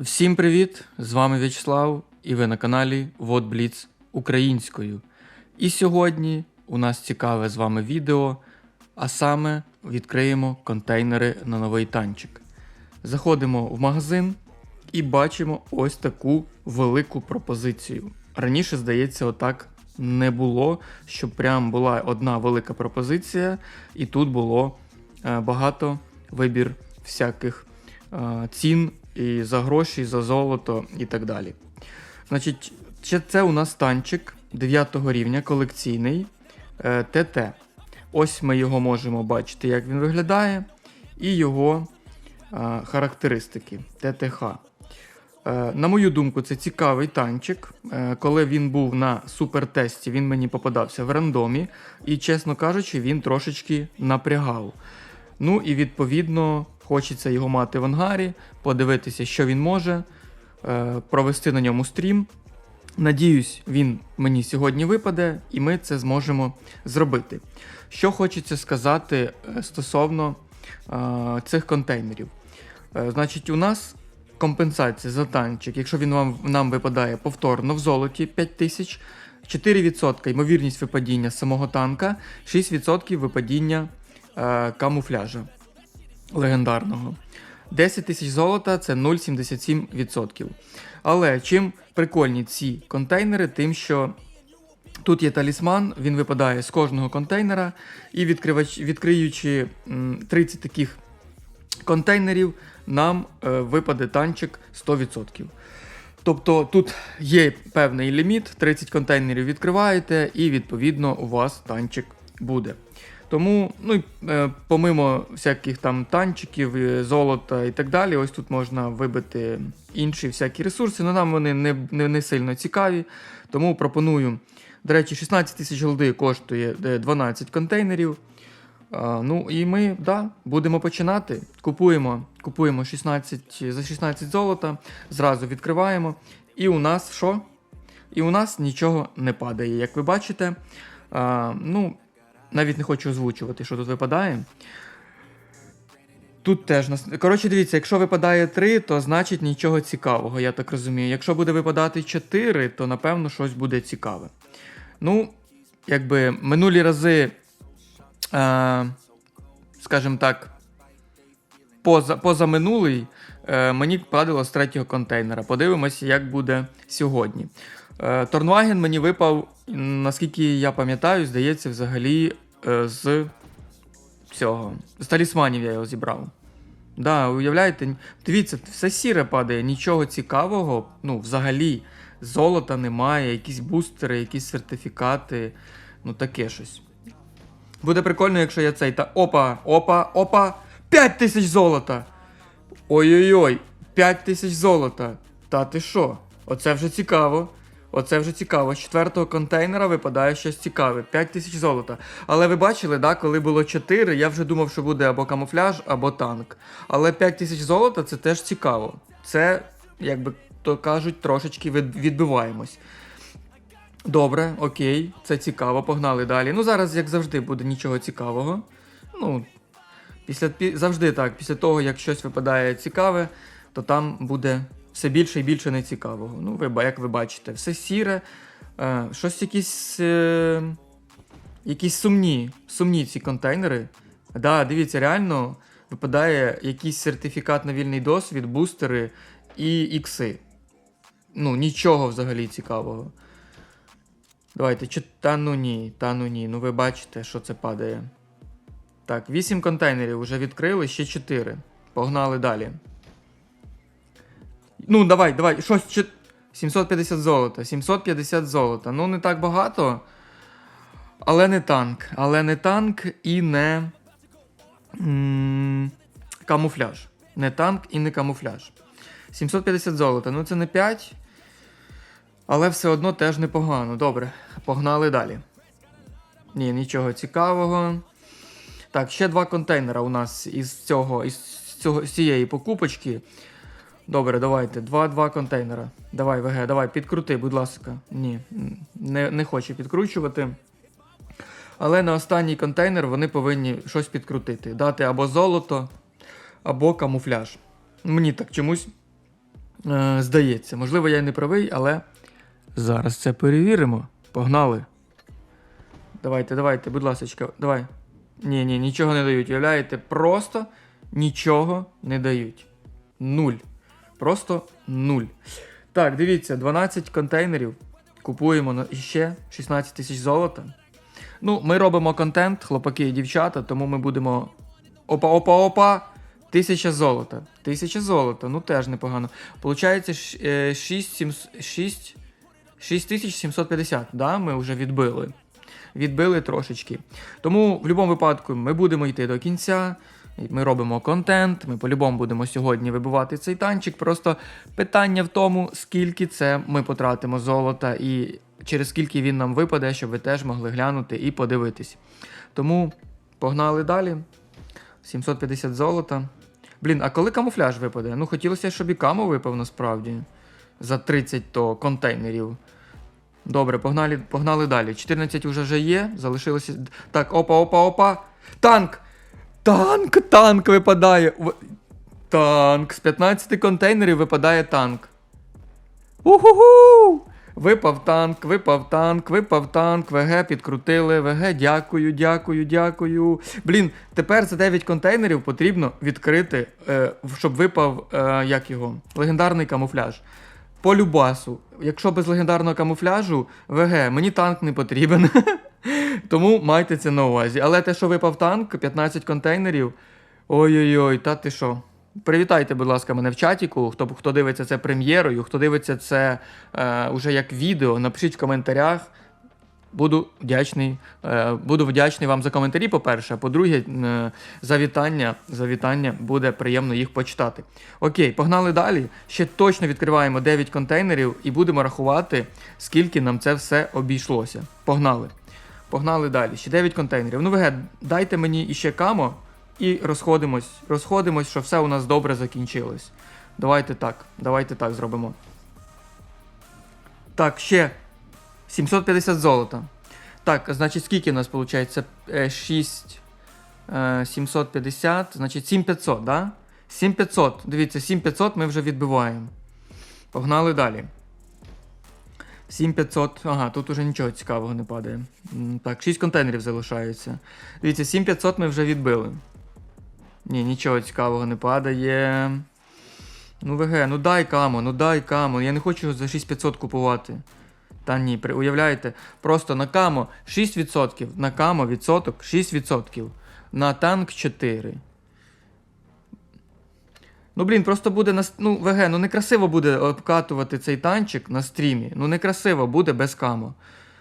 Всім привіт! З вами В'ячеслав і ви на каналі WhatBlitz українською. І сьогодні у нас цікаве з вами відео, а саме відкриємо контейнери на новий танчик. Заходимо в магазин і бачимо ось таку велику пропозицію. Раніше, здається, отак не було, щоб прям була одна велика пропозиція, і тут було е, багато вибір всяких е, цін і за гроші, і за золото і так далі. Значить, це у нас танчик 9 рівня колекційний е, ТТ. Ось ми його можемо бачити, як він виглядає, і його е, характеристики ТТХ. Е, На мою думку, це цікавий танчик. Коли він був на супертесті, він мені попадався в рандомі, і, чесно кажучи, він трошечки напрягав. Ну і відповідно хочеться його мати в ангарі, подивитися, що він може, е, провести на ньому стрім. Надіюсь, він мені сьогодні випаде, і ми це зможемо зробити. Що хочеться сказати е, стосовно е, цих контейнерів. Значить, у нас компенсація за танчик, якщо він вам, нам випадає повторно в золоті 5000, 4% ймовірність випадіння самого танка, 6% випадіння камуфляжа легендарного. 10 тисяч золота це 0,77%. Але чим прикольні ці контейнери, тим, що тут є талісман, він випадає з кожного контейнера, і відкриючи 30 таких контейнерів, нам е, випаде танчик 100%. Тобто тут є певний ліміт, 30 контейнерів відкриваєте, і відповідно у вас танчик буде. Тому, ну е, помимо всяких там танчиків, е, золота і так далі, ось тут можна вибити інші всякі ресурси, але нам вони не, не, не сильно цікаві. Тому пропоную. До речі, 16 тисяч голди коштує е, 12 контейнерів. А, ну і ми да, будемо починати. Купуємо, купуємо 16, за 16 золота, зразу відкриваємо. І у нас що? І у нас нічого не падає. Як ви бачите, а, ну, навіть не хочу озвучувати, що тут випадає. Тут теж нас. Коротше, дивіться, якщо випадає 3, то значить нічого цікавого, я так розумію. Якщо буде випадати 4, то напевно щось буде цікаве. Ну, якби минулі рази, е, скажімо так, поза, позаминулий, е, мені падало з третього контейнера. Подивимося, як буде сьогодні. Е, Торнваген мені випав, наскільки я пам'ятаю, здається, взагалі е, з цього. З талісманів я його зібрав. Да, уявляєте, дивіться, все сіре падає, нічого цікавого, ну, взагалі, золота немає, якісь бустери, якісь сертифікати, ну таке щось. Буде прикольно, якщо я цей та. Опа, опа, опа! 5 тисяч золота! Ой-ой-ой, 5 тисяч золота. Та ти що? Оце вже цікаво. Оце вже цікаво. З четвертого контейнера випадає щось цікаве. 5 тисяч золота. Але ви бачили, да, коли було 4, я вже думав, що буде або камуфляж, або танк. Але 5 тисяч золота це теж цікаво. Це, як би то кажуть, трошечки відбиваємось. Добре, окей, це цікаво, погнали далі. Ну, зараз, як завжди, буде нічого цікавого. Ну, після, завжди так, після того, як щось випадає цікаве, то там буде все більше і більше нецікавого. Ну, ви, як ви бачите, все сіре, е, щось якісь, е, якісь сумні, сумні ці контейнери. Да, дивіться, реально випадає якийсь сертифікат на вільний досвід, бустери і ікси. Ну, нічого взагалі цікавого. Давайте, чи та ну ні, та ну ні. Ну ви бачите, що це падає. Так, 8 контейнерів вже відкрили, ще 4. Погнали далі. Ну, давай, давай, щось. Чи... 750 золота. 750 золота. Ну, не так багато. Але не танк. Але не танк і не. м, Камуфляж. Не танк і не камуфляж. 750 золота. Ну, це не 5. Але все одно теж непогано. Добре, погнали далі. Ні, нічого цікавого. Так, ще два контейнера у нас із цього, із цього, з цієї покупочки. Добре, давайте. Два-два контейнера. Давай, ВГ, давай, підкрути, будь ласка. Ні, не, не хочу підкручувати. Але на останній контейнер вони повинні щось підкрутити. Дати або золото, або камуфляж. Мені так чомусь Е, здається, можливо, я й не правий, але зараз це перевіримо. Погнали. Давайте, давайте, будь ласка, давай. Ні, ні, нічого не дають. Уявляєте, просто нічого не дають. Нуль. Просто нуль. Так, дивіться, 12 контейнерів. Купуємо ще 16 тисяч золота. Ну, ми робимо контент, хлопаки і дівчата, тому ми будемо. Опа, опа, опа! Тисяча золота. Тисяча золота, ну теж непогано. Получається 6, 6, 6750, да, ми вже відбили. Відбили трошечки. Тому в будь-якому випадку ми будемо йти до кінця. Ми робимо контент, ми по-любому будемо сьогодні вибивати цей танчик. Просто питання в тому, скільки це ми потратимо золота і через скільки він нам випаде, щоб ви теж могли глянути і подивитись. Тому погнали далі. 750 золота. Блін, а коли камуфляж випаде? Ну, хотілося, щоб і каму випав насправді. За 30 то контейнерів. Добре, погнали погнали далі. 14 вже є, залишилося. Так, опа, опа, опа. Танк! Танк! Танк випадає! Танк! З 15 контейнерів випадає танк. Уху! Випав танк, випав танк, випав танк, ВГ підкрутили, ВГ, дякую, дякую, дякую. Блін, тепер за 9 контейнерів потрібно відкрити, е, щоб випав, е, як його, легендарний камуфляж. По любасу. Якщо без легендарного камуфляжу, ВГ, мені танк не потрібен. Тому майте це на увазі. Але те, що випав танк, 15 контейнерів. Ой-ой-ой, та ти що? Привітайте, будь ласка, мене в чатіку. Хто, хто дивиться це прем'єрою, хто дивиться це е, уже як відео, напишіть в коментарях. Буду вдячний, е, буду вдячний вам за коментарі, по-перше. По-друге, е, за вітання, за вітання буде приємно їх почитати. Окей, погнали далі. Ще точно відкриваємо 9 контейнерів і будемо рахувати, скільки нам це все обійшлося. Погнали. Погнали далі. Ще 9 контейнерів. Ну, ВГ, дайте мені іще камо і розходимось. Розходимось, що все у нас добре закінчилось. Давайте так. Давайте так зробимо. Так, ще 750 золота. Так, значить, скільки у нас виходить? 6. 750, значить 7500, да? 7500. Дивіться, 7500 ми вже відбиваємо. Погнали далі. 7500. Ага, тут уже нічого цікавого не падає. Так, 6 контейнерів залишається. Дивіться, 7500 ми вже відбили. Ні, нічого цікавого не падає. Ну, ВГ, ну дай камо, ну дай камо. Я не хочу за 6500 купувати. Та ні, уявляєте, просто на камо 6%, на камо відсоток 6%, на танк 4. Ну, блін, просто буде на. Ну, ВГ, ну некрасиво буде обкатувати цей танчик на стрімі. Ну, некрасиво буде без камо.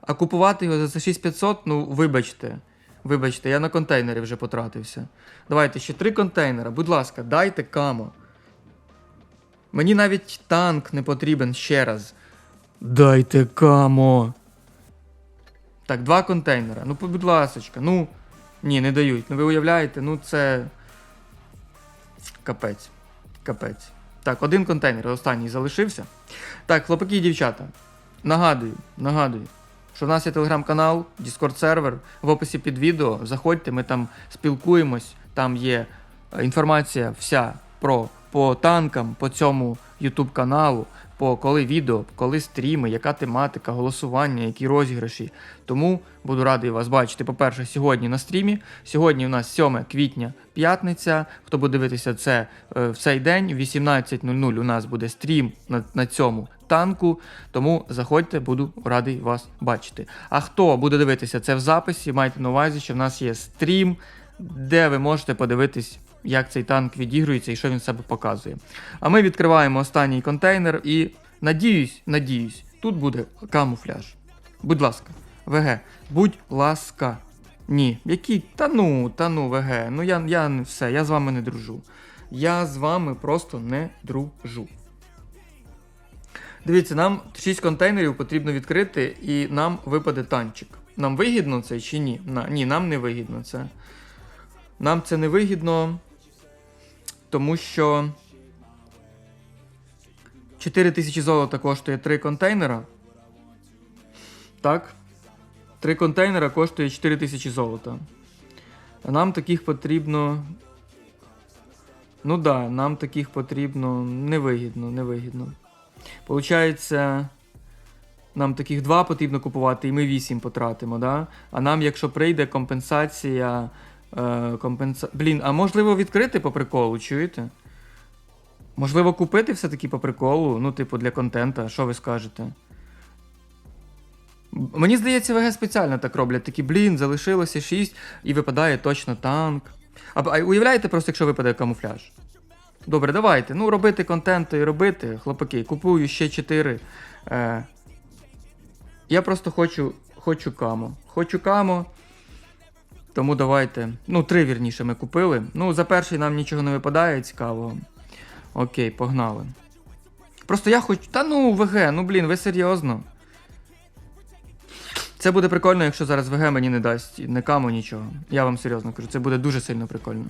А купувати його за 6500, ну, вибачте. Вибачте, я на контейнери вже потратився. Давайте ще три контейнера. Будь ласка, дайте камо. Мені навіть танк не потрібен ще раз. Дайте камо. Так, два контейнера. Ну, будь ласочка, ну. Ні, не дають. Ну ви уявляєте, ну це. Капець. Капець. Так, один контейнер, останній залишився. Так, хлопаки і дівчата. Нагадую, нагадую, що в нас є телеграм-канал, Discord сервер. В описі під відео. Заходьте, ми там спілкуємось. Там є е, інформація вся про по танкам, по цьому YouTube каналу, по коли відео, коли стріми, яка тематика, голосування, які розіграші. Тому буду радий вас бачити. По-перше, сьогодні на стрімі. Сьогодні у нас 7 квітня, п'ятниця. Хто буде дивитися це е, в цей день, в 18.00 у нас буде стрім на, на цьому танку. Тому заходьте, буду радий вас бачити. А хто буде дивитися це в записі, майте на увазі, що в нас є стрім, де ви можете подивитись. Як цей танк відігрується і що він себе показує. А ми відкриваємо останній контейнер і надіюсь, надіюсь, тут буде камуфляж. Будь ласка, ВГ, будь ласка. Ні. Який? Та ну, та ну, ВГ. Ну я, я все, я з вами не дружу. Я з вами просто не дружу. Дивіться, нам 6 контейнерів потрібно відкрити, і нам випаде танчик. Нам вигідно це чи ні? На, ні, нам не вигідно це. Нам це не вигідно, тому що 4 тисячі золота коштує 3 контейнера. Так. 3 контейнера коштує 4 тисячі золота. А нам таких потрібно. Ну да, нам таких потрібно невигідно, невигідно. Получається, нам таких два потрібно купувати, і ми вісім потратимо, да? А нам, якщо прийде компенсація. Е, компенса... Блін, а можливо відкрити по приколу, чуєте? Можливо, купити все-таки по приколу, ну, типу, для контента, що ви скажете? Мені здається, ВГ спеціально так роблять. Такі, блін, залишилося 6 і випадає точно танк. А, а уявляєте просто, якщо випаде камуфляж? Добре, давайте. Ну, робити контент і робити, хлопаки. Купую ще 4. Е, я просто хочу, хочу камо. Хочу камо. Тому давайте. Ну, три вірніше ми купили. Ну, за перший нам нічого не випадає цікавого. Окей, погнали. Просто я хочу. Та ну, ВГ, ну блін, ви серйозно. Це буде прикольно, якщо зараз ВГ мені не дасть не каму нічого. Я вам серйозно кажу, це буде дуже сильно прикольно.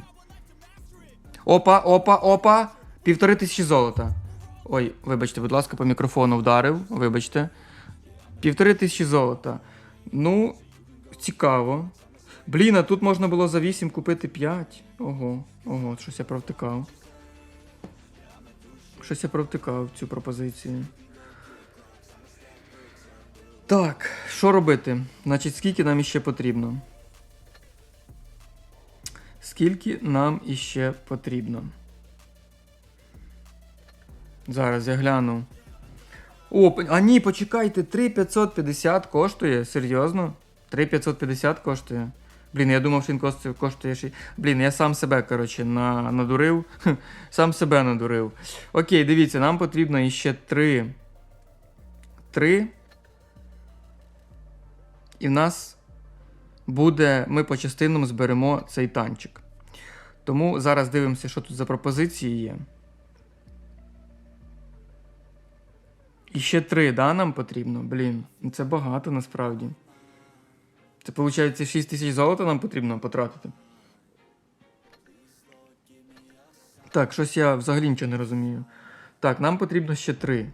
Опа, опа, опа! Півтори тисячі золота. Ой, вибачте, будь ласка, по мікрофону вдарив. Вибачте. Півтори тисячі золота. Ну, цікаво. Блін, а тут можна було за 8 купити 5. Ого, ого, щось я провтикав. Щось я провтикав цю пропозицію. Так, що робити? Значить, скільки нам іще потрібно? Скільки нам іще потрібно? Зараз я гляну. О, а ні, почекайте, 3550 коштує? Серйозно? 3550 коштує? Блін, я думав, що він коштує, ще. Блін, я сам себе, коротше, на, надурив. сам себе надурив. Окей, дивіться, нам потрібно іще 3. 3. І в нас буде. Ми по частинам зберемо цей танчик. Тому зараз дивимося, що тут за пропозиції є. І ще три, да, нам потрібно? Блін, це багато насправді. Це виходить 6 тисяч золота нам потрібно потратити. Так, щось я взагалі нічого не розумію. Так, нам потрібно ще три.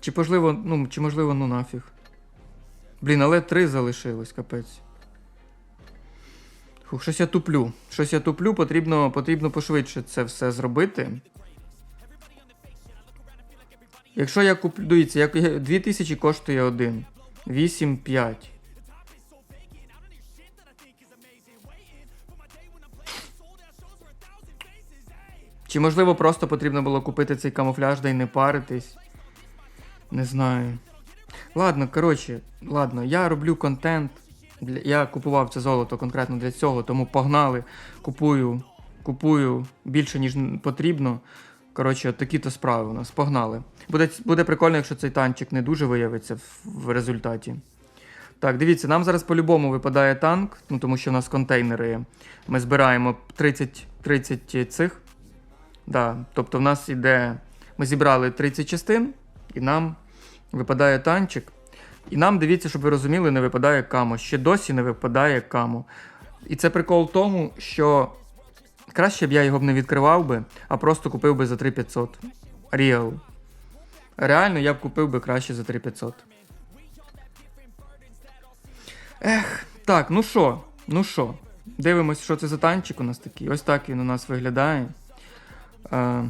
Чи можливо, ну, чи можливо, ну нафіг. Блін, але три залишилось, капець. Фух, щось я туплю. Щось я туплю, потрібно, потрібно пошвидше це все зробити. Якщо я куплю. Дивіться, як 2000 коштує один. 8, 5. Чи можливо просто потрібно було купити цей камуфляж да й не паритись? Не знаю. Ладно, коротше, ладно, я роблю контент. Я купував це золото конкретно для цього, тому погнали. Купую, купую більше, ніж потрібно. Коротше, такі то справи у нас. Погнали. Буде, буде прикольно, якщо цей танчик не дуже виявиться в, в результаті. Так, дивіться, нам зараз по-любому випадає танк, ну тому що у нас контейнери. Ми збираємо 30, 30 цих. Да, тобто в нас іде. Ми зібрали 30 частин, і нам випадає танчик. І нам, дивіться, щоб ви розуміли, не випадає камо. Ще досі не випадає камо. І це прикол в тому, що краще б я його б не відкривав би, а просто купив би за 3500. Real. Реально, я б купив би краще за 3500. Ех, так, ну що, ну що. Дивимось, що це за танчик у нас такий. Ось так він у нас виглядає. Е,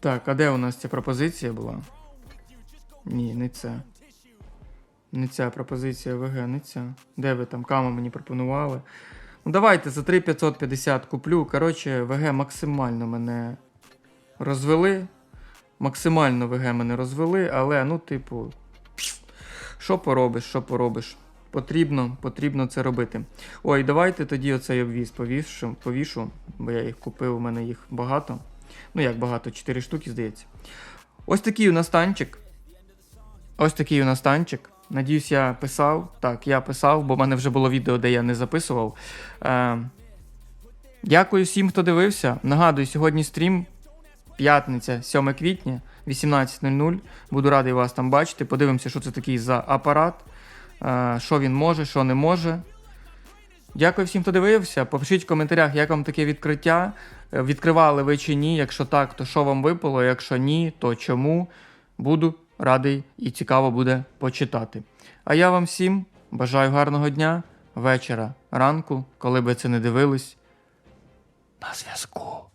так, а де у нас ця пропозиція була? Ні, не ця. Не ця пропозиція ВГ, не ця. Де ви там камо мені пропонували? Ну давайте за 3550 куплю. Коротше, ВГ максимально мене розвели. Максимально ВГ мене розвели, але, ну, типу, що поробиш, що поробиш. Потрібно, потрібно це робити. Ой, давайте тоді оцей обвіз повішу, повішу, бо я їх купив, у мене їх багато. Ну як багато, 4 штуки, здається. Ось такий у нас танчик. Ось такий у нас танчик. Надіюсь, я писав. Так, я писав, бо в мене вже було відео, де я не записував. Е, дякую всім, хто дивився. Нагадую, сьогодні стрім. П'ятниця, 7 квітня, 18.00. Буду радий вас там бачити. Подивимося, що це такий за апарат, е, що він може, що не може. Дякую всім, хто дивився. Попишіть в коментарях, як вам таке відкриття. Е, Відкривали ви чи ні? Якщо так, то що вам випало? Якщо ні, то чому? Буду радий і цікаво буде почитати. А я вам всім бажаю гарного дня. вечора, ранку, коли би це не дивились. На зв'язку.